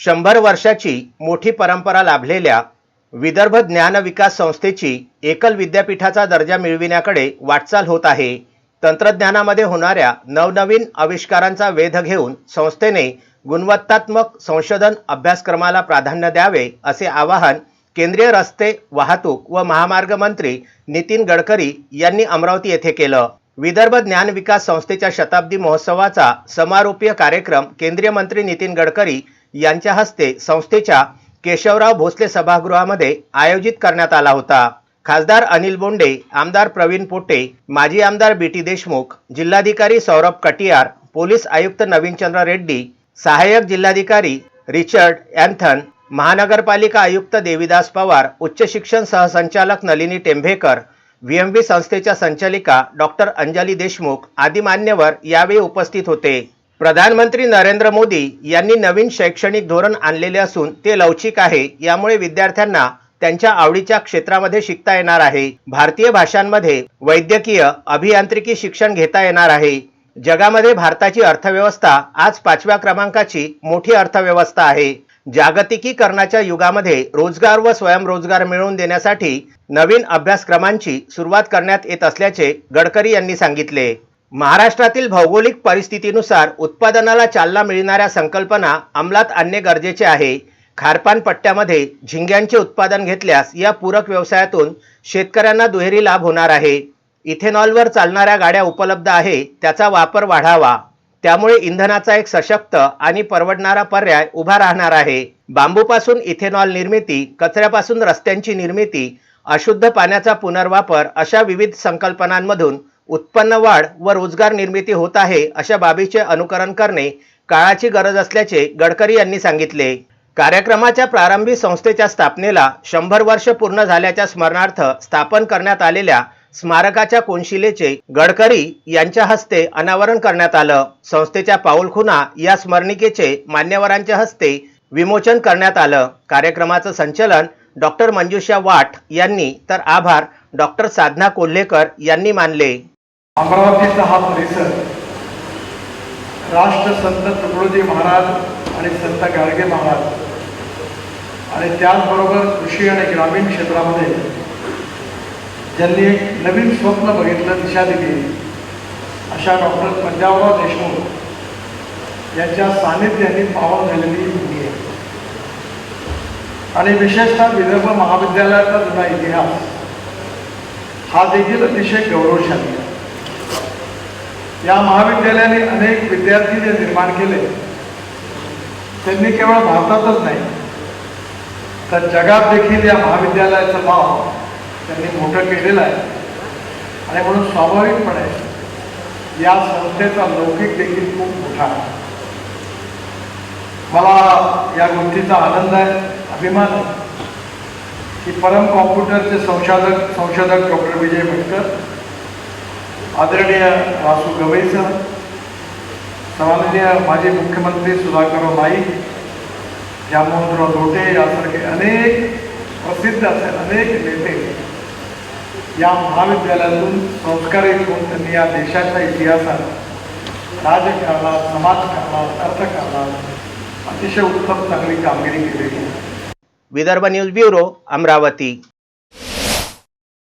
शंभर वर्षाची मोठी परंपरा लाभलेल्या विदर्भ ज्ञान विकास संस्थेची एकल विद्यापीठाचा दर्जा मिळविण्याकडे वाटचाल होत आहे. तंत्रज्ञानामध्ये होणाऱ्या नवनवीन आविष्कारांचा वेध घेऊन संस्थेने गुणवत्तात्मक संशोधन अभ्यासक्रमाला प्राधान्य द्यावे असे आवाहन केंद्रीय रस्ते वाहतूक व महामार्ग मंत्री नितीन गडकरी यांनी अमरावती येथे केलं. विदर्भ ज्ञान विकास संस्थेच्या शताब्दी महोत्सवाचा समारोपीय कार्यक्रम केंद्रीय मंत्री नितीन गडकरी यांच्या हस्ते संस्थेच्या केशवराव भोसले सभागृहामध्ये आयोजित करण्यात आला होता. खासदार अनिल बोंडे आमदार प्रवीण पोटे माजी आमदार बी टी देशमुख जिल्हाधिकारी सौरभ कटियार पोलीस आयुक्त नवीनचंद्र रेड्डी सहाय्यक जिल्हाधिकारी रिचर्ड अँथन महानगरपालिका आयुक्त देविदास पवार उच्च शिक्षण सहसंचालक नलिनी टेंभेकर व्हीएमबी संस्थेच्या संचालिका डॉक्टर अंजली देशमुख आदी मान्यवर यावेळी उपस्थित होते. प्रधानमंत्री नरेंद्र मोदी यांनी नवीन शैक्षणिक धोरण आणलेले असून ते लवचिक आहे. यामुळे विद्यार्थ्यांना त्यांच्या आवडीच्या क्षेत्रामध्ये शिकता येणार आहे. भारतीय भाषांमध्ये वैद्यकीय अभियांत्रिकी शिक्षण घेता येणार आहे. जगामध्ये भारताची अर्थव्यवस्था आज पाचव्या क्रमांकाची मोठी अर्थव्यवस्था आहे. जागतिकीकरणाच्या युगामध्ये रोजगार व स्वयंरोजगार मिळवून देण्यासाठी नवीन अभ्यासक्रमांची सुरुवात करण्यात येत असल्याचे गडकरी यांनी सांगितले. महाराष्ट्रातील भौगोलिक परिस्थितीनुसार उत्पादनाला चालना मिळणाऱ्या संकल्पना अंमलात आणणे गरजेचे आहे. खारपान पट्ट्यामध्ये झिंग्यांचे उत्पादन घेतल्यास या पूरक व्यवसायातून शेतकऱ्यांना दुहेरी लाभ होणार आहे. इथेनॉलवर चालणाऱ्या गाड्या उपलब्ध आहे त्याचा वापर वाढावा. त्यामुळे इंधनाचा एक सशक्त आणि परवडणारा पर्याय उभा राहणार आहे. बांबूपासून इथेनॉल निर्मिती कचऱ्यापासून रस्त्यांची निर्मिती अशुद्ध पाण्याचा पुनर्वापर अशा विविध संकल्पनांमधून उत्पन्न वाढ व रोजगार निर्मिती होत आहे अशा बाबीचे अनुकरण करणे काळाची गरज असल्याचे गडकरी यांनी सांगितले. कार्यक्रमाच्या प्रारंभी संस्थेच्या स्थापनेला शंभर वर्ष पूर्ण झाल्याच्या स्मरणार्थ स्थापन करण्यात आलेल्या स्मारकाच्या कोनशिलेचे गडकरी यांच्या हस्ते अनावरण करण्यात आलं. संस्थेच्या पाऊलखुना या स्मरणिकेचे मान्यवरांच्या हस्ते विमोचन करण्यात आलं. कार्यक्रमाचं संचलन डॉक्टर मंजुषा वाट यांनी. तर आभार डॉक्टर साधना कोल्हेकर यांनी मानले. अमरावतीचा हा परिसर राष्ट्रसंत तुकडोजी महाराज आणि संत गाडगे महाराज आणि त्याचबरोबर कृषी आणि ग्रामीण क्षेत्रामध्ये ज्यांनी एक नवीन स्वप्न बघितलं दिशा दिली अशा डॉक्टर पंजाबराव देशमुख यांच्या सानिध्याने पावन झालेली भूमी आहे. आणि विशेषतः विदर्भ महाविद्यालयाचा जुना इतिहास हा देखील अतिशय गौरवशाली या महाविद्यालयाने अनेक विद्यार्थी जे निर्माण केले त्यांनी केवळ भारतातच नाही तर जगात देखील या महाविद्यालयाचं नाव त्यांनी मोठं केलेलं आहे. आणि म्हणून स्वाभाविकपणे या संस्थेचा लौकिक देखील खूप मोठा आहे. मला या गोष्टीचा आनंद आहे अभिमान आहे की परम कॉम्प्युटरचे संशोधक संशोधक डॉक्टर विजय भटकर आदरणीय वासू गवईसर सन्माननीय माजी मुख्यमंत्री सुधाकरराव नाईक जामोहनराव लोटे यासारखे अनेक प्रसिद्ध असे अनेक नेते या महाविद्यालयातून संस्कारित होऊन त्यांनी या देशाच्या इतिहासात राजकारणात समाजकारणात अर्थकारणात अतिशय उत्तम चांगली कामगिरी केलेली विदर्भ न्यूज ब्युरो अमरावती.